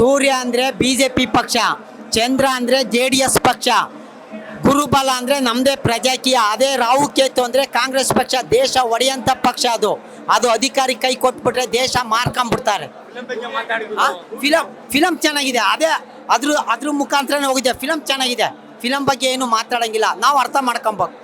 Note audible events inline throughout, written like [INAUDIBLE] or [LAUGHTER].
ಸೂರ್ಯ ಅಂದರೆ B J P ಪಕ್ಷ, ಚಂದ್ರ ಅಂದರೆ ಜೆ ಡಿ ಎಸ್ ಪಕ್ಷ, ಗುರುಬಲ ಅಂದರೆ ನಮ್ಮದೇ ಪ್ರಜಾಕೀಯ, ಅದೇ ರಾಹು ಕೇತು ಅಂದರೆ ಕಾಂಗ್ರೆಸ್ ಪಕ್ಷ, ದೇಶ ಒಡೆಯಂಥ ಪಕ್ಷ ಅದು. ಅದು ಅಧಿಕಾರಿ ಕೈ ಕೊಟ್ಬಿಟ್ರೆ ದೇಶ ಮಾರ್ಕೊಂಬಿಡ್ತಾರೆ ಫಿಲಮ್ ಫಿಲಮ್ ಚೆನ್ನಾಗಿದೆ. ಅದೇ ಅದ್ರ ಅದ್ರ ಮುಖಾಂತರನೇ ಹೋಗಿದೆ. ಫಿಲಮ್ ಚೆನ್ನಾಗಿದೆ. ಫಿಲಮ್ ಬಗ್ಗೆ ಏನು ಮಾತಾಡಂಗಿಲ್ಲ. ನಾವು ಅರ್ಥ ಮಾಡ್ಕೊಬೇಕು.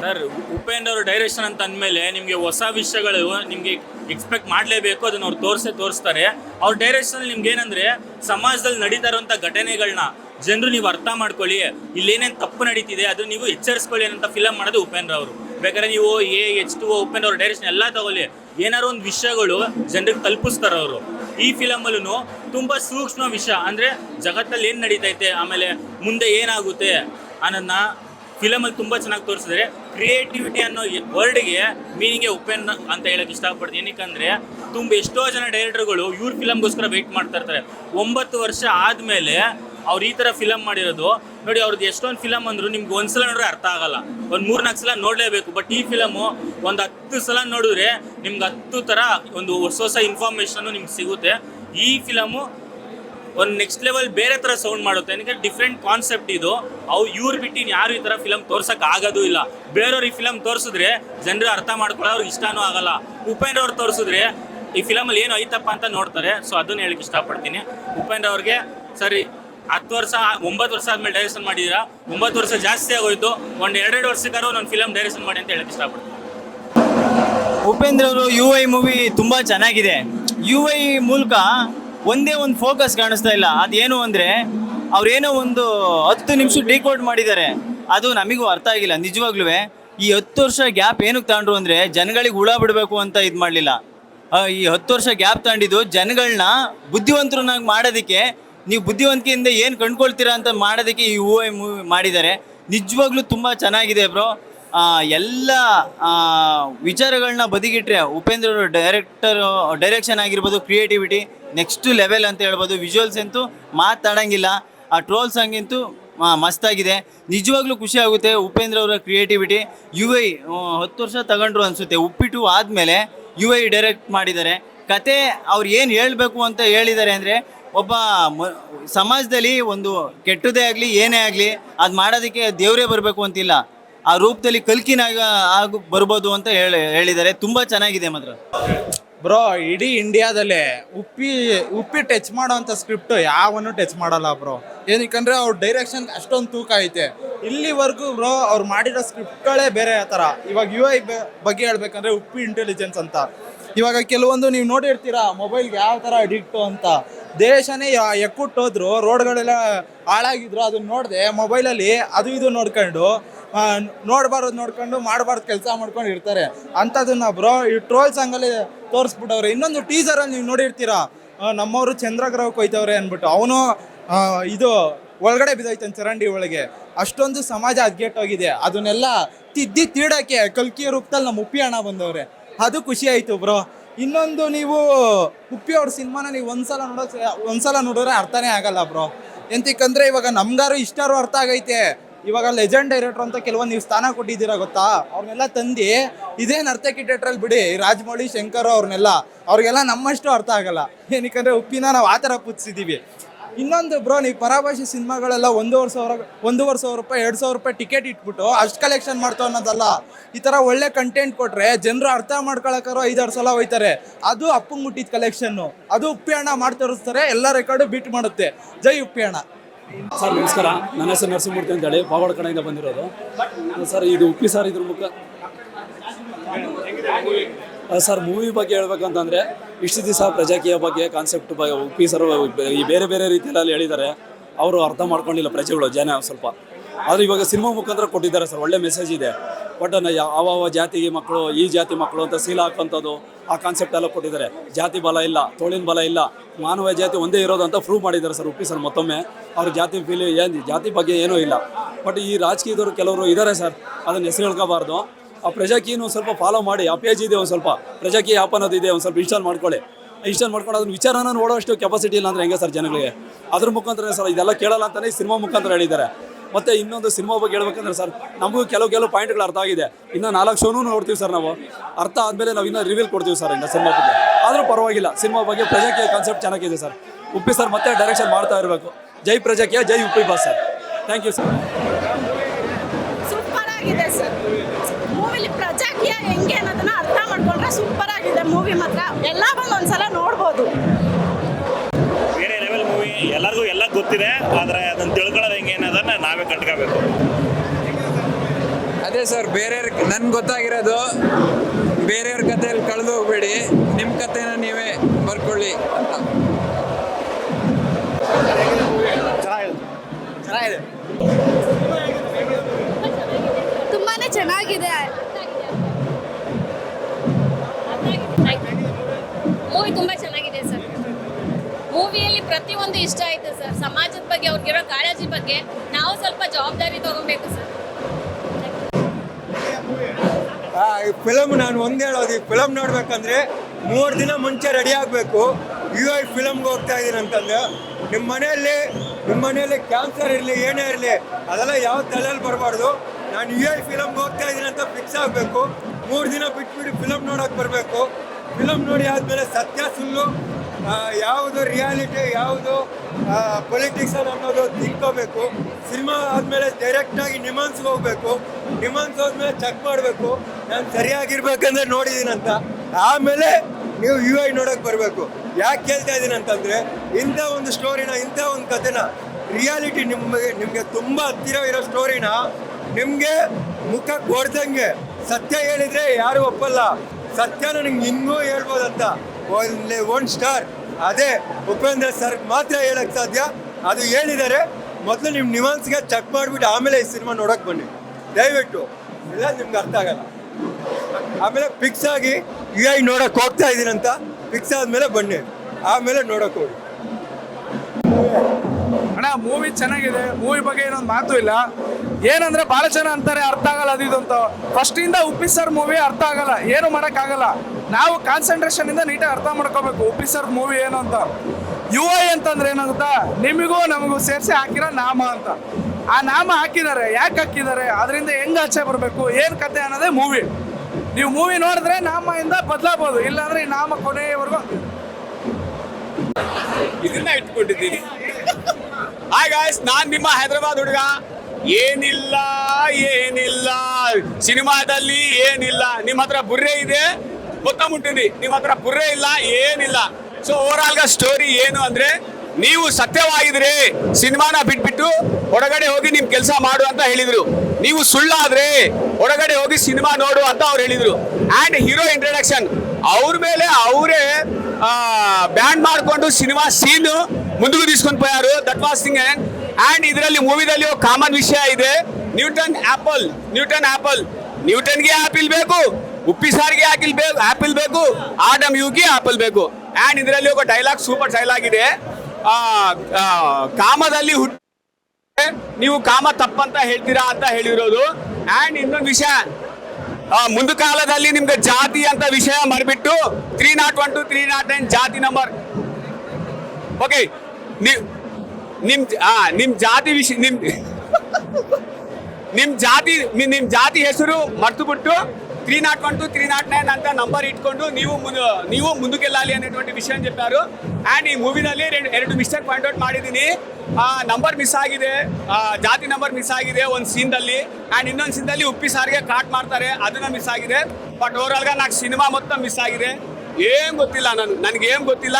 ಸರ್ ಉಪೇಂದ್ರ ಅವ್ರ ಡೈರೆಕ್ಷನ್ ಅಂತ ಅಂದಮೇಲೆ ನಿಮಗೆ ಹೊಸ ವಿಷಯಗಳು ನಿಮಗೆ ಎಕ್ಸ್ಪೆಕ್ಟ್ ಮಾಡಲೇಬೇಕು, ಅದನ್ನ ಅವ್ರು ತೋರಿಸೇ ತೋರಿಸ್ತಾರೆ. ಅವ್ರ ಡೈರೆಕ್ಷನ್ ನಿಮ್ಗೆ ಏನಂದ್ರೆ, ಸಮಾಜದಲ್ಲಿ ನಡೀತಾ ಇರುವಂಥ ಘಟನೆಗಳನ್ನ ಜನರು ನೀವು ಅರ್ಥ ಮಾಡ್ಕೊಳ್ಳಿ, ಇಲ್ಲೇನೇನು ತಪ್ಪು ನಡೀತಿದೆ, ಅದು ನೀವು ಎಚ್ಚರಿಸ್ಕೊಳ್ಳಿ ಅಂತ ಫಿಲಮ್ ಮಾಡೋದು ಉಪೇಂದ್ರ ಅವರು ಬೇಕಾದ್ರೆ ನೀವು ಎ, ಎಚ್ ಟು ಉಪೇಂದ್ರ ಅವ್ರ ಡೈರೆಕ್ಷನ್ ಎಲ್ಲ ತಗೊಳ್ಳಿ. ಏನಾರು ಒಂದು ವಿಷಯಗಳು ಜನರಿಗೆ ತಲುಪಿಸ್ತಾರೆ ಅವರು. ಈ ಫಿಲಮಲ್ಲೂ ತುಂಬ ಸೂಕ್ಷ್ಮ ವಿಷಯ, ಅಂದರೆ ಜಗತ್ತಲ್ಲಿ ಏನು ನಡೀತೈತೆ, ಆಮೇಲೆ ಮುಂದೆ ಏನಾಗುತ್ತೆ ಅನ್ನೋದನ್ನ ಫಿಲಮಲ್ಲಿ ತುಂಬ ಚೆನ್ನಾಗಿ ತೋರಿಸಿದ್ರೆ ಕ್ರಿಯೇಟಿವಿಟಿ ಅನ್ನೋ ವರ್ಡ್ಗೆ ಮೀನಿಂಗೆ ಉಪೇನ್ ಅಂತ ಹೇಳಕ್ ಇಷ್ಟಪಡ್ತೀನಿ. ಏನಕ್ಕಂದ್ರೆ, ತುಂಬ ಎಷ್ಟೋ ಜನ ಡೈರೆಕ್ಟರ್ಗಳು ಇವ್ರ ಫಿಲಮ್ಗೋಸ್ಕರ ವೆಯ್ಟ್ ಮಾಡ್ತಾ ಇರ್ತಾರೆ. ಒಂಬತ್ತು ವರ್ಷ ಆದಮೇಲೆ ಅವ್ರು ಈ ಥರ ಫಿಲಮ್ ಮಾಡಿರೋದು, ನೋಡಿ ಅವ್ರದ್ದು ಎಷ್ಟೊಂದು ಫಿಲಮ್ ಅಂದ್ರು ನಿಮ್ಗೆ ಒಂದ್ಸಲ ನೋಡ್ರೆ ಅರ್ಥ ಆಗಲ್ಲ. ಒಂದು ಮೂರ್ನಾಲ್ಕು ಸಲ ನೋಡಲೇಬೇಕು, ಬಟ್ ಈ ಫಿಲಮು ಒಂದು ಹತ್ತು ಸಲ ನೋಡಿದ್ರೆ ನಿಮ್ಗೆ ಹತ್ತು ಥರ ಒಂದು ಹೊಸ ಹೊಸ ಇನ್ಫಾರ್ಮೇಷನ್ನು ನಿಮ್ಗೆ ಸಿಗುತ್ತೆ. ಈ ಫಿಲಮು ಒಂದು ನೆಕ್ಸ್ಟ್ ಲೆವೆಲ್ ಬೇರೆ ಥರ ಸೌಂಡ್ ಮಾಡುತ್ತೆ. ಏನಕ್ಕೆ? ಡಿಫ್ರೆಂಟ್ ಕಾನ್ಸೆಪ್ಟ್ ಇದು. ಅವು ಇವ್ರು ಬಿಟ್ಟು ಯಾರು ಈ ಥರ ಫಿಲಮ್ ತೋರ್ಸಕ್ಕೆ ಆಗೋದು ಇಲ್ಲ. ಬೇರೆಯವ್ರು ಈ ಫಿಲಮ್ ತೋರಿಸಿದ್ರೆ ಜನರು ಅರ್ಥ ಮಾಡ್ಕೊಳ್ಳೋ ಅವ್ರಿಗೆ ಇಷ್ಟನೂ ಆಗಲ್ಲ. ಉಪೇಂದ್ರ ಅವ್ರು ತೋರಿಸಿದ್ರೆ ಈ ಫಿಲಮಲ್ಲಿ ಏನು ಐತಪ್ಪ ಅಂತ ನೋಡ್ತಾರೆ. ಸೊ ಅದನ್ನ ಹೇಳಕ್ಕೆ ಇಷ್ಟಪಡ್ತೀನಿ. ಉಪೇಂದ್ರ ಅವ್ರಿಗೆ, ಸರಿ, ಹತ್ತು ವರ್ಷ, ಒಂಬತ್ತು ವರ್ಷ ಆದ್ಮೇಲೆ ಡೈರೆಕ್ಷನ್ ಮಾಡಿದ್ದೀರಾ ಒಂಬತ್ತು ವರ್ಷ ಜಾಸ್ತಿ ಆಗೋಯ್ತು. ಒಂದು ಎರಡೆರಡು ವರ್ಷಕ್ಕಾರು ನಾನು ಫಿಲಮ್ ಡೈರೆಕ್ಷನ್ ಮಾಡಿ ಅಂತ ಹೇಳಕ್ಕೆ ಇಷ್ಟಪಡ್ತೀನಿ. ಉಪೇಂದ್ರ ಅವರು ಯು ಐ ಮೂವಿ ತುಂಬ ಚೆನ್ನಾಗಿದೆ. ಯು ಐ ಮೂಲಕ ಒಂದೇ ಒಂದು ಫೋಕಸ್ ಕಾಣಿಸ್ತಾ ಇಲ್ಲ. ಅದೇನು ಅಂದರೆ ಅವ್ರೇನೋ ಒಂದು ಹತ್ತು ನಿಮಿಷ ಡಿಕೋಡ್ ಮಾಡಿದ್ದಾರೆ. ಅದು ನಮಗೂ ಅರ್ಥ ಆಗಿಲ್ಲ. ನಿಜವಾಗ್ಲೂ ಈ ಹತ್ತು ವರ್ಷ ಗ್ಯಾಪ್ ಏನಕ್ಕೆ ತಗೊಂಡ್ರು ಅಂದರೆ, ಜನಗಳಿಗೆ ಹುಳ ಬಿಡಬೇಕು ಅಂತ ಇದು ಮಾಡಲಿಲ್ಲ. ಈ ಹತ್ತು ವರ್ಷ ಗ್ಯಾಪ್ ತಗೊಂಡಿದ್ದು ಜನಗಳನ್ನ ಬುದ್ಧಿವಂತರನ್ನಾಗಿ ಮಾಡೋದಕ್ಕೆ, ನೀವು ಬುದ್ಧಿವಂತಿಕೆಯಿಂದ ಏನು ಕಂಡ್ಕೊಳ್ತೀರಾ ಅಂತ ಮಾಡೋದಕ್ಕೆ ಈ ಹೂವು ಮೂವಿ ಮಾಡಿದ್ದಾರೆ. ನಿಜವಾಗ್ಲೂ ತುಂಬ ಚೆನ್ನಾಗಿದೆ ಬ್ರೋ. ಎಲ್ಲ ವಿಚಾರಗಳನ್ನ ಬದಿಗಿಟ್ರೆ ಉಪೇಂದ್ರ ಡೈರೆಕ್ಟರ್ ಡೈರೆಕ್ಷನ್ ಆಗಿರ್ಬೋದು ಕ್ರಿಯೇಟಿವಿಟಿ ನೆಕ್ಸ್ಟ್ ಲೆವೆಲ್ ಅಂತ ಹೇಳ್ಬೋದು. ವಿಜುವಲ್ಸ್ ಅಂತೂ ಮಾತಾಡಂಗಿಲ್ಲ. ಆ ಟ್ರೋಲ್ ಸಾಂಗ್ ಅಂತೂ ಮಸ್ತಾಗಿದೆ. ನಿಜವಾಗ್ಲೂ ಖುಷಿ ಆಗುತ್ತೆ ಉಪೇಂದ್ರ ಅವರ ಕ್ರಿಯೇಟಿವಿಟಿ ಯು ಐ ಹತ್ತು ವರ್ಷ ತಗೊಂಡ್ರು ಅನಿಸುತ್ತೆ. ಉಪ್ಪಿಟ್ಟು ಆದಮೇಲೆ ಯು ಐ ಡೈರೆಕ್ಟ್ ಮಾಡಿದ್ದಾರೆ. ಕತೆ ಅವ್ರು ಏನು ಹೇಳಬೇಕು ಅಂತ ಹೇಳಿದ್ದಾರೆ ಅಂದರೆ ಒಬ್ಬ ಸಮಾಜದಲ್ಲಿ ಒಂದು ಕೆಟ್ಟದೇ ಆಗಲಿ, ಏನೇ ಆಗಲಿ, ಅದು ಮಾಡೋದಕ್ಕೆ ದೇವರೇ ಬರಬೇಕು ಅಂತಿಲ್ಲ. ಆ ರೂಪದಲ್ಲಿ ಕಲ್ಕಿನಾಗ ಆಗ ಬರ್ಬೋದು ಅಂತ ಹೇಳಿ, ಹೇಳಿದ್ದಾರೆ. ತುಂಬ ಚೆನ್ನಾಗಿದೆ ಮಾತ್ರ. ಬ್ರೋ, ಇಡೀ ಇಂಡಿಯಾದಲ್ಲೇ ಉಪ್ಪಿ ಉಪ್ಪಿ ಟಚ್ ಮಾಡೋವಂಥ ಸ್ಕ್ರಿಪ್ಟ್ ಯಾವನು ಟಚ್ ಮಾಡಲ್ಲ ಬ್ರೋ. ಏನಕ್ಕಂದ್ರೆ ಅವ್ರ ಡೈರೆಕ್ಷನ್ ಅಷ್ಟೊಂದು ತೂಕ ಐತೆ. ಇಲ್ಲಿವರೆಗೂ ಬ್ರೋ, ಅವ್ರು ಮಾಡಿರೋ ಸ್ಕ್ರಿಪ್ಟ್ಗಳೇ ಬೇರೆ ಥರ. ಇವಾಗ ಯು ಐ ಬಗ್ಗೆ ಹೇಳ್ಬೇಕಂದ್ರೆ ಉಪ್ಪಿ ಇಂಟೆಲಿಜೆನ್ಸ್ ಅಂತ. ಇವಾಗ ಕೆಲವೊಂದು ನೀವು ನೋಡಿರ್ತೀರಾ ಮೊಬೈಲ್ಗೆ ಯಾವ ಥರ ಅಡಿಕ್ಟು ಅಂತ. ದೇಶನೇ ಎಕ್ಕುಟ್ಟೋದ್ರು ರೋಡ್ಗಳೆಲ್ಲ ಹಾಳಾಗಿದ್ರು, ಅದನ್ನ ನೋಡಿದೆ ಮೊಬೈಲಲ್ಲಿ ಅದು ಇದು ನೋಡ್ಕೊಂಡು ನೋಡಬಾರ್ದು ನೋಡ್ಕೊಂಡು, ಮಾಡಬಾರ್ದು ಕೆಲಸ ಮಾಡ್ಕೊಂಡು ಇರ್ತಾರೆ. ಅಂಥದನ್ನ ಬ್ರೋ ಈ ಟ್ರೋಲ್ ಸಾಂಗಲ್ಲಿ ತೋರಿಸ್ಬಿಟ್ಟವ್ರೆ. ಇನ್ನೊಂದು ಟೀಸರಲ್ಲಿ ನೀವು ನೋಡಿರ್ತೀರಾ ನಮ್ಮವರು ಚಂದ್ರಗ್ರಹಕ್ಕೆ ಹೋಯ್ತವ್ರೆ ಅಂದ್ಬಿಟ್ಟು. ಅವನು ಇದು ಒಳಗಡೆ ಬಿದ್ದೈತಾನೆ ಚರಂಡಿ ಒಳಗೆ. ಅಷ್ಟೊಂದು ಸಮಾಜ ಅದ್ಗೆಟ್ಟೋಗಿದೆ ಅದನ್ನೆಲ್ಲ ತಿದ್ದಿ ತೀಡಕ್ಕೆ ಕಲ್ಕಿಯ ರೂಪದಲ್ಲಿ ನಮ್ಮ ಉಪ್ಪಿ ಹಣ ಬಂದವ್ರೆ. ಅದು ಖುಷಿ ಆಯಿತು ಬ್ರೋ ಇನ್ನೊಂದು ನೀವು ಉಪ್ಪಿ ಅವ್ರ ಸಿನಿಮಾನ ನೀವು ಒಂದ್ಸಲ ನೋಡೋಕೆ ಒಂದ್ಸಲ ನೋಡಿದ್ರೆ ಅರ್ಥನೇ ಆಗಲ್ಲ ಬ್ರೋ ಎಂತಕ್ಕಂದ್ರೆ ಇವಾಗ ನಮ್ಗಾರು ಇಷ್ಟಾರು ಅರ್ಥ ಆಗೈತೆ. ಇವಾಗ ಲೆಜೆಂಡ್ ಡೈರೆಕ್ಟರ್ ಅಂತ ಕೆಲವೊಂದು ನೀವು ಸ್ಥಾನ ಕೊಟ್ಟಿದ್ದೀರಾ ಗೊತ್ತಾ? ಅವ್ರನ್ನೆಲ್ಲ ತಂದು ಇದೇನು ಅರ್ಥಕ್ಕೆ ಥಿಯೇಟ್ರಲ್ಲಿ ಬಿಡಿ, ರಾಜಮೌಳಿ, ಶಂಕರ್ ಅವ್ರನ್ನೆಲ್ಲ. ಅವ್ರಿಗೆಲ್ಲ ನಮ್ಮಷ್ಟು ಅರ್ಥ ಆಗಲ್ಲ. ಏನಕ್ಕಂದ್ರೆ ಉಪ್ಪಿನ ನಾವು ಆ ಥರ ಪುಚ್ಚಿದ್ದೀವಿ. ಇನ್ನೊಂದು ಬ್ರೋ ನೀವು ಪರಾಭಾಷೆ ಸಿನಿಮಾಗಳೆಲ್ಲ ಒಂದೂವರೆ ಸಾವಿರ ಒಂದೂವರೆ ಸಾವಿರ ರೂಪಾಯಿ, ಎರಡು ಸಾವಿರ ರೂಪಾಯಿ ಟಿಕೆಟ್ ಇಟ್ಬಿಟ್ಟು ಅಷ್ಟು ಕಲೆಕ್ಷನ್ ಮಾಡ್ತೋ ಅನ್ನೋದಲ್ಲ, ಈ ಥರ ಒಳ್ಳೆ ಕಂಟೆಂಟ್ ಕೊಟ್ಟರೆ ಜನರು ಅರ್ಥ ಮಾಡ್ಕೊಳಕಾರೋ ಐದಾರು ಸಲ ಹೋಯ್ತಾರೆ. ಅದು ಅಪ್ಪಂಗೆ ಮುಟ್ಟಿದ ಕಲೆಕ್ಷನ್ನು ಅದು ಉಪ್ಪಿ ಹಣ ಮಾಡಿ ಎಲ್ಲ ರೆಕಾರ್ಡು ಬೀಟ್ ಮಾಡುತ್ತೆ. ಜೈ ಉಪ್ಪಿ ಸರ್, ನಮಸ್ಕಾರ. ನನ್ನ ಹೆಸರು ನರಸಿಂಹಮೂರ್ತಿ ಅಂತೇಳಿ ಪಾವಾಡ ಕಡೆಯಿಂದ ಬಂದಿರೋದು. ಸರ್, ಇದು ಉಪ್ಪಿ ಸರ್ ಇದ್ರ ಮುಖ. ಸರ್ ಮೂವಿ ಬಗ್ಗೆ ಹೇಳ್ಬೇಕಂತಂದರೆ ಇಷ್ಟು ದಿವಸ ಪ್ರಜಾಕೀಯ ಬಗ್ಗೆ ಕಾನ್ಸೆಪ್ಟ್ ಬಗ್ಗೆ ಉಪ್ಪಿ ಸರ್ ಈ ಬೇರೆ ಬೇರೆ ರೀತಿಯಲ್ಲಿ ಹೇಳಿದ್ದಾರೆ. ಅವರು ಅರ್ಥ ಮಾಡ್ಕೊಂಡಿಲ್ಲ ಪ್ರಜೆಗಳು, ಜನ ಸ್ವಲ್ಪ. ಆದರೆ ಇವಾಗ ಸಿನಿಮಾ ಮುಖಾಂತರ ಕೊಟ್ಟಿದ್ದಾರೆ ಸರ್, ಒಳ್ಳೆ ಮೆಸೇಜ್ ಇದೆ. ಬಟ್ ಯಾವ ಜಾತಿಗೆ ಮಕ್ಕಳು, ಈ ಜಾತಿ ಮಕ್ಕಳು ಅಂತ ಸೀಲ್ ಹಾಕೋಂಥದ್ದು ಆ ಕಾನ್ಸೆಪ್ಟ್ ಎಲ್ಲ ಕೊಟ್ಟಿದ್ದಾರೆ. ಜಾತಿ ಬಲ ಇಲ್ಲ, ತೋಳಿನ ಬಲ ಇಲ್ಲ, ಮಾನವ ಜಾತಿ ಒಂದೇ ಇರೋದು ಅಂತ ಪ್ರೂವ್ ಮಾಡಿದ್ದಾರೆ ಸರ್ ಉಪ್ಪಿ ಸರ್ ಮತ್ತೊಮ್ಮೆ. ಅವ್ರ ಜಾತಿ ಫೀಲ್ ಏನು, ಜಾತಿ ಬಗ್ಗೆ ಏನೂ ಇಲ್ಲ. ಬಟ್ ಈ ರಾಜಕೀಯದವರು ಕೆಲವರು ಇದ್ದಾರೆ ಸರ್, ಅದನ್ನು ಹೆಸರು ಹೇಳ್ಕೋಬಾರ್ದು. ಆ ಪ್ರಜಾಕೀಯನು ಸ್ವಲ್ಪ ಫಾಲೋ ಮಾಡಿ. ಆ ಪೇಜ್ ಇದೆ ಒಂದು ಸ್ವಲ್ಪ. ಪ್ರಜಾಕೀಯ ಆ್ಯಪ್ ಅನ್ನೋದು ಇದೆ, ಒಂದು ಸ್ವಲ್ಪ ಇನ್ಸ್ಟಾಲ್ ಮಾಡ್ಕೊಳ್ಳಿ. ಇನ್ಸ್ಟಾಲ್ ಮಾಡ್ಕೊಂಡು ಅದನ್ನ ವಿಚಾರನ ನೋಡೋಷ್ಟು ಕೆಪಾಸಿಟಿ ಇಲ್ಲ ಅಂದ್ರೆ ಹೆಂಗೆ ಸರ್ ಜನಗಳಿಗೆ? ಅದ್ರ ಮುಖಾಂತರ ಸರ್ ಇದೆಲ್ಲ ಕೇಳಲ್ಲ ಅಂತಾನೆ ಸಿನಿಮಾ ಮುಖಾಂತರ ಹೇಳಿದ್ದಾರೆ. ಮತ್ತೆ ಇನ್ನೊಂದು ಸಿನಿಮಾ ಬಗ್ಗೆ ಹೇಳ್ಬೇಕಂದ್ರೆ ಸರ್, ನಮಗೂ ಕೆಲವು ಕೆಲವು ಪಾಯಿಂಟ್ಗಳು ಅರ್ಥ ಆಗಿದೆ. ಇನ್ನು ನಾಲ್ಕು ಶೋನು ನೋಡ್ತೀವಿ ಸರ್ ನಾವು. ಅರ್ಥ ಆದಮೇಲೆ ನಾವು ಇನ್ನೂ ರಿವೀಲ್ ಕೊಡ್ತೀವಿ ಸರ್ ಇನ್ನು ಸಿನಿಮಾ ಬಗ್ಗೆ. ಆದರೂ ಪರವಾಗಿಲ್ಲ, ಸಿನಿಮಾ ಬಗ್ಗೆ ಪ್ರಜಾಕೀಯ ಕಾನ್ಸೆಪ್ಟ್ ಚೆನ್ನಾಗಿದೆ ಸರ್. ಉಪ್ಪಿ ಸರ್ ಮತ್ತೆ ಡೈರೆಕ್ಷನ್ ಮಾಡ್ತಾ ಇರಬೇಕು. ಜೈ ಪ್ರಜಾಕೀಯ, ಜೈ Uppi boss sir. Thank you sir super ಆಗಿದೆ. ಮೂವಿ ಮಾತ್ರ. ಎಲ್ಲ ಬಂದು ಒಂದ್ಸಲ ನೋಡ್ಬೋದು. ಬೇರೆ ಲೆವೆಲ್ ಮೂವಿ ಎಲ್ಲರಿಗೂ ಎಲ್ಲ ಗೊತ್ತಿದೆ ಆದರೆ ಅದನ್ನು ತಿಳ್ಕೊಳ್ಳೋದು ಹೆಂಗೆ ಅನ್ನೋದನ್ನ ನಾವೇ ಕಟ್ಕೋಬೇಕು. ಅದೇ ಸರ್ ಬೇರೆ ನನ್ಗೆ ಗೊತ್ತಾಗಿರೋದು ಬೇರೆಯವ್ರ ಕಥೆಯಲ್ಲಿ ಕಳೆದು ಹೋಗ್ಬೇಡಿ ನಿಮ್ಮ ಕಥೆನ ನೀವೇ ಬರ್ಕೊಳ್ಳಿ ಅಂತ. ತುಂಬಾನೇ ಚೆನ್ನಾಗಿದೆ. ಪ್ರತಿಯೊಂದು ಇಷ್ಟ ಆಯ್ತು ಸರ್. ಸಮಾಜದ ಬಗ್ಗೆ ಅವ್ರಿಗಿರೋ ಕಾಳಜಿ ಬಗ್ಗೆ ನಾವು ಸ್ವಲ್ಪ ಜವಾಬ್ದಾರಿ ತಗೋಬೇಕು ಸರ್. ಈ ಫಿಲಮ್ ನಾನು ಒಂದು ಹೇಳೋದು ಈ ಫಿಲಮ್ ನೋಡ್ಬೇಕಂದ್ರೆ ಮೂರು ದಿನ ಮುಂಚೆ ರೆಡಿ ಆಗಬೇಕು. ಯು ಐ ಫಿಲಮ್ಗೆ ಹೋಗ್ತಾ ಇದ್ದೀನಿ ಅಂತಂದ್ರೆ ನಿಮ್ಮ ಮನೆಯಲ್ಲಿ ನಿಮ್ಮ ಮನೆಯಲ್ಲಿ ಕ್ಯಾನ್ಸರ್ ಇರಲಿ ಏನೇ ಇರಲಿ ಅದೆಲ್ಲ ಯಾವ ತಲೆಯಲ್ಲಿ ಬರಬಾರ್ದು. ನಾನು ಯು ಐ ಫಿಲಮ್ಗೆ ಹೋಗ್ತಾ ಇದ್ದೀನಿ ಅಂತ ಫಿಕ್ಸ್ ಆಗಬೇಕು. ಮೂರು ದಿನ ಬಿಟ್ಬಿಟ್ಟು ಫಿಲಮ್ ನೋಡೋಕೆ ಬರಬೇಕು. ಫಿಲಮ್ ನೋಡಿ ಆದಮೇಲೆ ಸತ್ಯ ಸುಳ್ಳು ಆ, ಯಾವುದು ರಿಯಾಲಿಟಿ ಯಾವುದು ಪೊಲಿಟಿಕ್ಸ್ ಅನ್ನೋದು ತಿಳ್ಕೋಬೇಕು. ಸಿನಿಮಾ ಆದಮೇಲೆ ಡೈರೆಕ್ಟಾಗಿ ನಿಮಾನ್ಸ್ಗೆ ಹೋಗ್ಬೇಕು. ನಿಮಾನ್ಸ್ ಹೋದ್ಮೇಲೆ ಚೆಕ್ ಮಾಡಬೇಕು. ನಾನು ಸರಿಯಾಗಿರ್ಬೇಕಂದ್ರೆ ನೋಡಿದ್ದೀನಂತ ಆಮೇಲೆ ನೀವು ಯು ಐ ನೋಡೋಕೆ ಬರಬೇಕು. ಯಾಕೆ ಕೇಳ್ತಾ ಇದ್ದೀನಿ ಅಂತಂದರೆ ಇಂಥ ಒಂದು ಸ್ಟೋರಿನ ಇಂಥ ಒಂದು ಕಥೆನ ರಿಯಾಲಿಟಿ ನಿಮಗೆ ನಿಮಗೆ ತುಂಬ ಹತ್ತಿರ ಇರೋ ಸ್ಟೋರಿನ ನಿಮಗೆ ಮುಖಕ್ಕೆ ಹೊಡೆದಂಗೆ ಸತ್ಯ ಹೇಳಿದರೆ ಯಾರು ಒಪ್ಪಲ್ಲ. ಸತ್ಯನ ನಿಮ್ಗೆ ಇನ್ನೂ ಹೇಳ್ಬೋದಂತ. ಒಳ್ಳೆ ಒನ್ ಸ್ಟಾರ್ ಅದೇ ಉಪೇಂದ್ರ ಸರ್ ಮಾತ್ರ ಹೇಳಕ್ ಸಾಧ್ಯ? ಅದು ಏನಿದ್ದಾರೆ ಮೊದಲು ನಿಮ್ಮ ನಿವಾನ್ಸ್ಗೆ ಚೆಕ್ ಮಾಡಿಬಿಟ್ಟು ಆಮೇಲೆ ಈ ಸಿನಿಮಾ ನೋಡಕ್ ಬನ್ನಿ. ದಯವಿಟ್ಟು. ಇಲ್ಲ, ನಿಮ್ಗೆ ಅರ್ಥ ಆಗಲ್ಲ. ಆಮೇಲೆ ಫಿಕ್ಸ್ ಆಗಿ ಐ ನೋಡಕ್ ಹೋಗ್ತಾ ಇದ್ದೀನಂತ ಫಿಕ್ಸ್ ಆದ್ಮೇಲೆ ಬನ್ನಿ. ಆಮೇಲೆ ನೋಡೋಕೆ ಹೋಗಿ. ಅಣ್ಣ ಮೂವಿ ಚೆನ್ನಾಗಿದೆ. ಮೂವಿ ಬಗ್ಗೆ ಏನೊಂದು ಮಾತು ಇಲ್ಲ. ಏನಂದ್ರೆ ಬಹಳ ಜನ ಅಂತಾರೆ, ಅರ್ಥ ಆಗಲ್ಲ ಅದು ಇದು ಫಸ್ಟ್ ಇಂದ ಉಪ್ಪಿ ಸರ್ ಮೂವಿ ಅರ್ಥ ಆಗಲ್ಲ, ಏನು ಆಗಲ್ಲ. ನಾವು ಕಾನ್ಸಂಟ್ರೇಷನ್ ಇಂದ ನೀಟಾಗಿ ಅರ್ಥ ಮಾಡ್ಕೋಬೇಕು, ಉಪ್ಪಿಸರ್ ಮೂವಿ ಏನು ಅಂತ. ಯು ಐ ಅಂತಂದ್ರೆ ಏನಂತ ನಿಮಗೂ ನಮಗೂ ಸೇರಿಸಿ ಹಾಕಿರೋ ನಾಮ ಅಂತ. ಆ ನಾಮ ಹಾಕಿದ್ದಾರೆ, ಯಾಕೆ ಹಾಕಿದ್ದಾರೆ, ಅದರಿಂದ ಹೆಂಗ್ ಆಚೆ ಬರಬೇಕು, ಏನ್ ಕತೆ ಅನ್ನೋದೇ ಮೂವಿ ನೀವು ಮೂವಿ ನೋಡಿದ್ರೆ ನಾಮ ಇಂದ ಬದಲಾಗ್ಬೋದು, ಇಲ್ಲಾಂದ್ರೆ ಈ ನಾಮ ಕೊನೆಯವರೆಗೂ ಇದನ್ನ ಇಟ್ಕೊಂಡಿದ್ದೀನಿ. ಹಾಯ್ ಗಾಯ್ಸ್ ನಾನ್ ನಿಮ್ಮ ಹೈದರಾಬಾದ್ ಹುಡುಗ. ಏನಿಲ್ಲ ಏನಿಲ್ಲ. ಸಿನಿಮಾದಲ್ಲಿ ಏನಿಲ್ಲ. ನಿಮ್ಮ ಹತ್ರ ಬುರ್ರೆ ಇದೆ? ಗೊತ್ತ ಮುಟ್ಟಿದ್ರಿ ನಿಮ್ಮ ಹತ್ರ ಬುರ್ರೆ ಇಲ್ಲ, ಏನಿಲ್ಲ. ಸೊ ಓವರ್ ಆಲ್ ಸ್ಟೋರಿ ಏನು ಅಂದ್ರೆ, ನೀವು ಸತ್ಯವಾಗಿದ್ರೆ ಸಿನಿಮಾನ ಬಿಟ್ಬಿಟ್ಟು ಹೊರಗಡೆ ಹೋಗಿ ನಿಮ್ ಕೆಲಸ ಮಾಡು ಅಂತ ಹೇಳಿದ್ರು. ನೀವು ಸುಳ್ಳಾದ್ರೆ ಹೊರಗಡೆ ಹೋಗಿ ಸಿನಿಮಾ ನೋಡು ಅಂತ ಅವ್ರು ಹೇಳಿದ್ರು. ಅಂಡ್ ಹೀರೋ ಇಂಟ್ರಡಕ್ಷನ್ ಅವ್ರ ಮೇಲೆ ಅವರೇ ಬ್ಯಾಂಡ್ ಮಾಡಿಕೊಂಡು ಸಿನಿಮಾ ಸೀನ್ ಮುಂದಕ್ಕೆ ತೀಸ್ಕೊಂಡು ಪೋಯಾರು. ದಟ್ ವಾಸ್ ಥಿಂಗ್ ಆ್ಯಂಡ್ ಇದರಲ್ಲಿ ಮೂವಿದಲ್ಲಿ ಕಾಮನ್ ವಿಷಯ ಇದೆ. ನ್ಯೂಟನ್ ಆ್ಯಪಲ್ ನ್ಯೂಟನ್ ಆ್ಯಪಲ್ ನ್ಯೂಟನ್ಗೆ ಆ್ಯಪಿಲ್ ಬೇಕು, ಉಪ್ಪಿ ಸಾರಿಗೆ ಆಕಿಲ್ ಬೇಕು ಆ್ಯಪಿಲ್ ಬೇಕು ಆಡಮ್ ಯುಗೆ ಆ್ಯಪಲ್ ಬೇಕು. ಆ್ಯಂಡ್ ಇದರಲ್ಲಿ ಒಬ್ಬ ಡೈಲಾಗ್ ಸೂಪರ್ ಡೈಲಾಗ್ ಇದೆ. ಕಾಮದಲ್ಲಿ ಹುಟ್ಟ, ನೀವು ಕಾಮ ತಪ್ಪಂತ ಹೇಳ್ತೀರಾ ಅಂತ ಹೇಳಿರೋದು. ಆ್ಯಂಡ್ ಇನ್ನೊಂದು ವಿಷಯ ಮುಂದೆ ಕಾಲದಲ್ಲಿ ನಿಮ್ಗೆ ಜಾತಿ ಅಂತ ವಿಷಯ ಮರ್ಬಿಟ್ಟು three nought one two three nought nine ಜಾತಿ ನಂಬರ್ ಓಕೆ ನೀವು ನಿಮ್ ಆ, ನಿಮ್ ಜಾತಿ ವಿಷಯ ನಿಮ್ [LAUGHS] ನಿಮ್ ಜಾತಿ ನಿಮ್ ಜಾತಿ ಹೆಸರು ಮರ್ತು ಬಿಟ್ಟು three nought one two three nought nine ಅಂತ ನಂಬರ್ ಇಟ್ಕೊಂಡು ನೀವು ಮುಂದೆ ನೀವು ಮುಂದಕ್ಕೆಲ್ಲಾಲಿ అనేటువంటి విషయం చెప్పారు. ಆ್ಯಂಡ್ ಈ ಮೂವಿನಲ್ಲಿ ಎರಡು ಎರಡು ಮಿಸ್ಟೇಕ್ ಪಾಯಿಂಟ್ ಔಟ್ ಮಾಡಿದ್ದೀನಿ. ನಂಬರ್ ಮಿಸ್ ಆಗಿದೆ. ಜಾತಿ ನಂಬರ್ ಮಿಸ್ ಆಗಿದೆ ಒಂದು ಸೀನ್ದಲ್ಲಿ ಆ್ಯಂಡ್ ಇನ್ನೊಂದು ಸೀನ್ದಲ್ಲಿ ಉಪ್ಪಿ ಸಾರಿಗೆ ಕಾಟ್ ಮಾಡ್ತಾರೆ. ಅದನ್ನು ಮಿಸ್ ಆಗಿದೆ. ಬಟ್ ಓವರಾಲ್ಗೆ ನಾಲ್ಕು ಸಿನಿಮಾ ಮೊತ್ತ ಮಿಸ್ ಆಗಿದೆ. ಏನು ಗೊತ್ತಿಲ್ಲ ನಾನು ನನಗೇನು ಗೊತ್ತಿಲ್ಲ.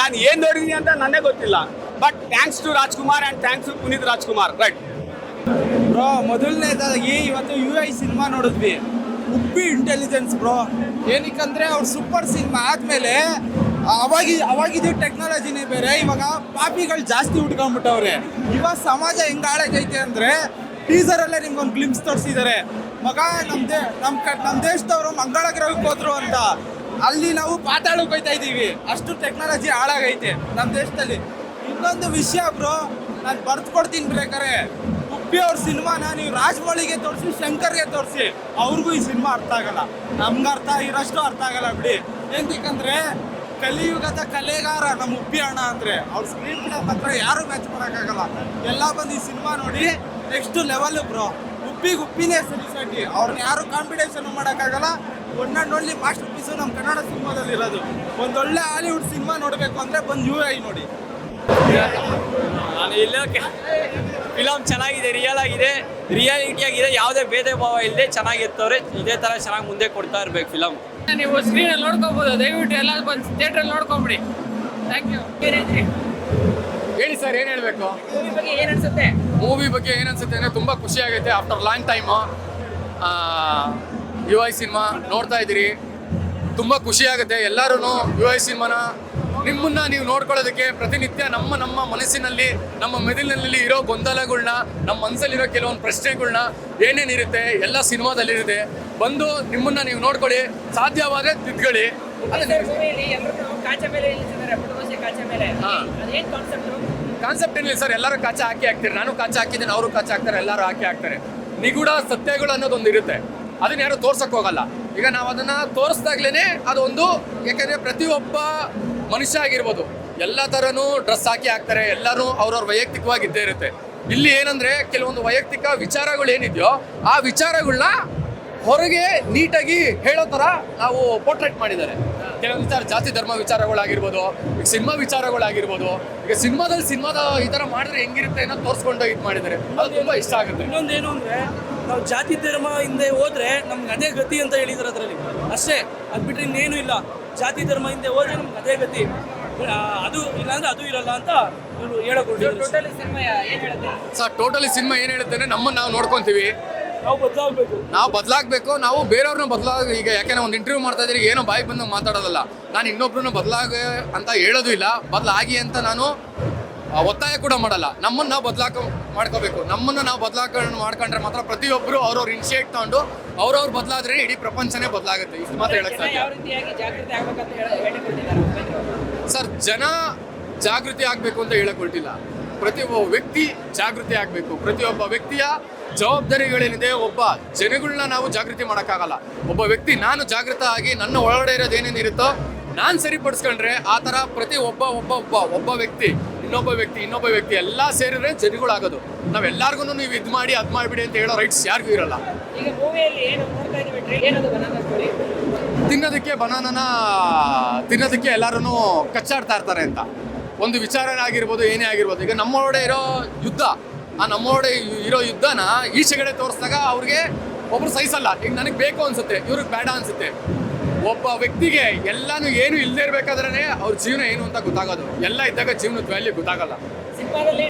ನಾನು ಏನು ನೋಡಿದ್ದೀನಿ ಅಂತ ನನಗೆ ಗೊತ್ತಿಲ್ಲ. But thanks to Rajkumar and thanks to Puneeth Rajkumar right ಮೊದಲನೇದಾಗಿ ಇವತ್ತು ಯು ಐ ಸಿನಿಮಾ ನೋಡಿದ್ವಿ. ಉಪ್ಪಿ ಇಂಟೆಲಿಜೆನ್ಸ್ ಬ್ರೋ ಏನಕ್ಕಂದ್ರೆ ಅವ್ರು ಸೂಪರ್ ಸಿನಿಮಾ ಆದ್ಮೇಲೆ, ಅವಾಗ, ಅವಾಗಿದ್ದು ಟೆಕ್ನಾಲಜಿನೇ ಬೇರೆ, ಇವಾಗ ಪಾಪಿಗಳು ಜಾಸ್ತಿ ಉಟ್ಕೊಂಡ್ಬಿಟ್ಟವ್ರೆ. ಇವಾಗ ಸಮಾಜ ಹೆಂಗೆ ಹಾಳಾಗೈತೆ ಅಂದ್ರೆ ಟೀಸರ್ ಅಲ್ಲೇ ನಿಮ್ಗೊಂದು ಗ್ಲಿಮ್ಸ್ ತೋರಿಸಿದ್ದಾರೆ ಮಗ ನಮ್ಮ ದೇ ನಮ್ಮ ಕ, ನಮ್ ದೇಶದವರು ಮಂಗಳ ಗ್ರಹಕ್ಕೆ ಹೋದ್ರು ಅಂತ. ಅಲ್ಲಿ ನಾವು ಪಾತಾಳಕ್ಕೆ ಹೋಯ್ತಾ ಇದ್ದೀವಿ. ಅಷ್ಟು ಟೆಕ್ನಾಲಜಿ ಹಾಳಾಗೈತೆ ನಮ್ಮ ದೇಶದಲ್ಲಿ. ಇನ್ನೊಂದು ವಿಷಯ ಬ್ರೋ ನಾನು ಬರ್ದು ಕೊಡ್ತೀನಿ ಬೇಕಾರೆ. ಉಪ್ಪಿ ಅವ್ರ ಸಿನಿಮಾನ ನೀವು ರಾಜ್ಮೌಳಿಗೆ ತೋರಿಸಿ, ಶಂಕರ್ಗೆ ತೋರಿಸಿ, ಅವ್ರಿಗೂ ಈ ಸಿನಿಮಾ ಅರ್ಥ ಆಗಲ್ಲ. ನಮ್ಗೆ ಅರ್ಥ ಆಗಿರೋಷ್ಟು ಅರ್ಥ ಆಗಲ್ಲ ಬಿಡಿ. ಏನಂತಂದ್ರೆ ಕಲಿಯುಗದ ಕಲೆಗಾರ ನಮ್ಮ ಉಪ್ಪಿ ಅಣ್ಣ ಅಂದ್ರೆ, ಅವ್ರ ಸ್ಕ್ರೀನ್ ಪ್ಲೇ ಮಾತ್ರ ಯಾರು ಮ್ಯಾಚ್ ಮಾಡೋಕ್ಕಾಗಲ್ಲ. ಎಲ್ಲ ಬಂದು ಈ ಸಿನಿಮಾ ನೋಡಿ ನೆಕ್ಸ್ಟ್ ಲೆವೆಲ್ ಬ್ರೋ ಉಪ್ಪಿಗೆ ಉಪ್ಪಿನೇ ಸರಿಸಾಗಿ ಅವ್ರನ್ನ ಯಾರು ಕಾಂಪಿಟೇಷನ್ ಮಾಡೋಕ್ಕಾಗಲ್ಲ. One and only master piece ನಮ್ಮ ಕನ್ನಡ ಸಿನಿಮಾದಲ್ಲಿ ಇರೋದು. ಒಂದೊಳ್ಳೆ ಹಾಲಿವುಡ್ ಸಿನಿಮಾ ನೋಡಬೇಕು ಅಂದರೆ ಬಂದು ಯು ಐ ನೋಡಿ. ನಾನು ಇಲ್ಲ ಫಿಲಮ್ ಚೆನ್ನಾಗಿದೆ ರಿಯಲ್ ಆಗಿದೆ ರಿಯಾಲಿಟಿ ಆಗಿದೆ ಯಾವುದೇ ಭೇದ ಭಾವ ಇಲ್ಲದೆ ಚೆನ್ನಾಗಿ ಎತ್ತವ್ರೆ ಇದೇ ತರ ಚೆನ್ನಾಗಿ ಮುಂದೆ ಕೊಡ್ತಾ ಇರ್ಬೇಕು ಫಿಲಮ್ ನೀವು ಸ್ಕ್ರೀನಲ್ಲಿ ನೋಡ್ಕೋಬೋದು ದಯವಿಟ್ಟು ಎಲ್ಲ ಬಂದು ಥಿಯೇಟ್ರಲ್ಲಿ ನೋಡ್ಕೊಂಬಿಡಿ. ಥ್ಯಾಂಕ್ ಯು ಹೇಳಿ ಸರ್ ಏನು ಹೇಳಬೇಕು? ಬಗ್ಗೆ ಏನು ಅನ್ಸುತ್ತೆ? ಮೂವಿ ಬಗ್ಗೆ ಏನು ಅನ್ಸುತ್ತೆ ಅಂದರೆ ತುಂಬ ಖುಷಿ ಆಗೈತೆ after long time you I cinema ನೋಡ್ತಾ ಇದ್ದೀರಿ. ತುಂಬ ಖುಷಿ ಆಗುತ್ತೆ. ಎಲ್ಲರೂ ಯು ಐ ಸಿನಿಮಾನ ನಿಮ್ಮನ್ನ ನೀವು ನೋಡ್ಕೊಳ್ಳೋದಕ್ಕೆ ಪ್ರತಿನಿತ್ಯ ನಮ್ಮ ನಮ್ಮ ಮನಸ್ಸಿನಲ್ಲಿ ನಮ್ಮ ಮೆದುಳಿನಲ್ಲಿ ಇರೋ ಗೊಂದಲಗಳನ್ನ ನಮ್ಮ ಮನಸ್ಸಲ್ಲಿರೋ ಕೆಲವೊಂದು ಪ್ರಶ್ನೆಗಳನ್ನ ಏನೇನಿರುತ್ತೆ ಎಲ್ಲ ಸಿನಿಮಾದಲ್ಲಿರುತ್ತೆ ಬಂದು ನಿಮ್ಮನ್ನ ನೀವು ನೋಡ್ಕೊಳ್ಳಿ ಸಾಧ್ಯವಾದ್ರೆ ತಿದ್ಕೊಳ್ಳಿ. ಕಾನ್ಸೆಪ್ಟ್ ಏನಿಲ್ಲ ಸರ್ ಎಲ್ಲರೂ ಕಾಚ ಹಾಕಿ ಹಾಕ್ತೀರಿ. ನಾನು ಕಾಚ ಹಾಕಿದ್ದೀನಿ ಅವರು ಕಾಚ ಹಾಕ್ತಾರೆ ಎಲ್ಲರೂ ಹಾಕಿ ಹಾಕ್ತಾರೆ. ನಿಗೂಢ ಸತ್ಯಗಳು ಅನ್ನೋದೊಂದು ಇರುತ್ತೆ ಅದನ್ನ ಯಾರು ತೋರ್ಸಕ್ ಹೋಗಲ್ಲ. ಈಗ ನಾವು ಅದನ್ನ ತೋರಿಸ್ದಾಗ್ಲೇನೆ ಅದೊಂದು ಯಾಕಂದ್ರೆ ಪ್ರತಿಯೊಬ್ಬ ಮನುಷ್ಯ ಆಗಿರ್ಬೋದು. ಎಲ್ಲ ಥರನೂ ಡ್ರೆಸ್ ಹಾಕಿ ಹಾಕ್ತಾರೆ ಎಲ್ಲರೂ ಅವ್ರವ್ರ ವೈಯಕ್ತಿಕವಾಗಿ ಇದ್ದೇ ಇರುತ್ತೆ. ಇಲ್ಲಿ ಏನಂದ್ರೆ ಕೆಲವೊಂದು ವೈಯಕ್ತಿಕ ವಿಚಾರಗಳು ಏನಿದೆಯೋ ಆ ವಿಚಾರಗಳನ್ನ ಹೊರಗೆ ನೀಟಾಗಿ ಹೇಳೋ ಥರ ನಾವು ಪೋರ್ಟ್ರೇಟ್ ಮಾಡಿದ್ದಾರೆ. ಕೆಲವೊಂದು ವಿಚಾರ ಜಾತಿ ಧರ್ಮ ವಿಚಾರಗಳಾಗಿರ್ಬೋದು ಈಗ ಸಿನಿಮಾ ವಿಚಾರಗಳಾಗಿರ್ಬೋದು ಈಗ ಸಿನಿಮಾದಲ್ಲಿ ಸಿನಿಮಾದ ಈ ಥರ ಮಾಡಿದ್ರೆ ಹೆಂಗಿರುತ್ತೆ ಅನ್ನೋ ತೋರಿಸ್ಕೊಂಡು ಇದು ಮಾಡಿದ್ದಾರೆ. ಅದು ತುಂಬ ಇಷ್ಟ ಆಗುತ್ತೆ. ಇನ್ನೊಂದೇನು ಅಂದ್ರೆ ನಾವು ಜಾತಿ ಧರ್ಮ ಹಿಂದೆ ಹೋದ್ರೆ ನಮ್ಗೆ ಅದೇ ಗತಿ ಅಂತ ಹೇಳಿದ್ರು ಅದರಲ್ಲಿ. ಅಷ್ಟೇ ಅದು ಬಿಟ್ಟರೆ ಇನ್ನೇನು ಇಲ್ಲ. ಜಾತಿ ಧರ್ಮ ಹಿಂದೆ ಹೋದ್ರೆ ನಮ್ಗೆ ಅದೇ ಗತಿ. ಅದು ಇಲ್ಲಾಂದ್ರೆ ಅದು ಇರಲ್ಲ ಅಂತ ಇವರು ಹೇಳಕ್ ಟೋಟಲಿ ಸಿನಿಮಾ ಏನು ಹೇಳುತ್ತೆ? ಸರ್ ಟೋಟಲಿ ಸಿನಿಮಾ ಏನು ಹೇಳುತ್ತೆ ಅಂದ್ರೆ ನಮ್ಮನ್ನು ನಾವು ನೋಡ್ಕೊಂತೀವಿ. ನಾವು ಬದಲಾಗಬೇಕು. ನಾವು ಬದಲಾಗಬೇಕು ನಾವು ಬೇರೆಯವ್ರನ್ನ ಬದಲಾಗ ಈಗ ಯಾಕೆಂದ್ರೆ ಒಂದು ಇಂಟರ್ವ್ಯೂ ಮಾಡ್ತಾ ಇದ್ದೀರಿ ಏನೋ ಬಾಯಿ ಬಂದು ಮಾತಾಡೋದಲ್ಲ. ನಾನು ಇನ್ನೊಬ್ರನ್ನ ಬದಲಾಗ ಅಂತ ಹೇಳೋದು ಇಲ್ಲ. ಬದಲಾಗಿ ಅಂತ ನಾನು ಒತ್ತಾಯ ಕೂಡ ಮಾಡಲ್ಲ. ನಮ್ಮನ್ನ ನಾವು ಬದಲಾಕ ಮಾಡ್ಕೋಬೇಕು. ನಮ್ಮನ್ನ ನಾವು ಬದಲಾವಣೆ ಮಾಡ್ಕೊಂಡ್ರೆ ಮಾತ್ರ ಪ್ರತಿಯೊಬ್ಬರು ಅವ್ರವ್ರ ಇನಿಷಿಯೇಟ್ ತಗೊಂಡು ಅವ್ರವ್ರು ಬದಲಾದ್ರೆ ಇಡೀ ಪ್ರಪಂಚನೇ ಬದಲಾಗುತ್ತೆ. ಇಷ್ಟು ಮಾತ್ರ ಹೇಳಕ್ಕೆ ಸಾಧ್ಯ. ಸರ್ ಜನ ಜಾಗೃತಿ ಆಗಬೇಕು ಅಂತ ಹೇಳಕ್ ಹೊರಟಿಲ್ಲ. ಪ್ರತಿಯೊಬ್ಬ ವ್ಯಕ್ತಿ ಜಾಗೃತಿ ಆಗಬೇಕು. ಪ್ರತಿಯೊಬ್ಬ ವ್ಯಕ್ತಿಯ ಜವಾಬ್ದಾರಿಗಳೇನಿದೆ ಒಬ್ಬ ಜನಗಳನ್ನ ನಾವು ಜಾಗೃತಿ ಮಾಡೋಕ್ಕಾಗಲ್ಲ. ಒಬ್ಬ ವ್ಯಕ್ತಿ ನಾನು ಜಾಗೃತ ಆಗಿ ನನ್ನ ಒಳಗಡೆ ಇರೋದು ಏನೇನಿರುತ್ತೋ ನಾನು ಸರಿಪಡಿಸ್ಕೊಂಡ್ರೆ ಆ ಥರ ಪ್ರತಿ ಒಬ್ಬ ಒಬ್ಬ ಒಬ್ಬ ಒಬ್ಬ ವ್ಯಕ್ತಿ ಇನ್ನೊಬ್ಬ ವ್ಯಕ್ತಿ ಇನ್ನೊಬ್ಬ ವ್ಯಕ್ತಿ ಎಲ್ಲ ಸೇರಿದ್ರೆ ಜನಗಳಾಗೋದು. ನಾವೆಲ್ಲರಿಗೂ ನೀವು ಇದು ಮಾಡಿ ಅದು ಮಾಡಿಬಿಡಿ ಅಂತ ಹೇಳೋ ರೈಟ್ಸ್ ಯಾರಿಗೂ ಇರಲ್ಲ. ತಿನ್ನೋದಕ್ಕೆ ಬನಾನನ ತಿನ್ನೋದಕ್ಕೆ ಎಲ್ಲರೂ ಕಚ್ಚಾಡ್ತಾ ಇರ್ತಾರೆ ಅಂತ. ಒಂದು ವಿಚಾರ ಆಗಿರ್ಬೋದು ಏನೇ ಆಗಿರ್ಬೋದು. ಈಗ ನಮ್ಮೊಳಗಡೆ ಇರೋ ಯುದ್ಧ ಆ ನಮ್ಮೊಳಗಡೆ ಇರೋ ಯುದ್ಧನ ಈಚೆಗಡೆ ತೋರಿಸಿದಾಗ ಅವ್ರಿಗೆ ಒಬ್ರು ಸಹಿಸಲ್ಲ ಈಗ ನನಗೆ ಬೇಕು ಅನ್ಸುತ್ತೆ ಇವ್ರಿಗೆ ಬೇಡ ಅನ್ಸುತ್ತೆ. ಒಬ್ಬ ವ್ಯಕ್ತಿಗೆ ಎಲ್ಲಾನು ಏನು ಇಲ್ಲದೆ ಇರ್ಬೇಕಾದ್ರೆ ಅವ್ರ ಜೀವನ ಏನು ಅಂತ ಗೊತ್ತಾಗೋದು. ಎಲ್ಲ ಇದ್ದಾಗ ಜೀವನದ ವ್ಯಾಲ್ಯೂ ಗೊತ್ತಾಗಲ್ಲ. ಸಿನಿಮಾದಲ್ಲಿ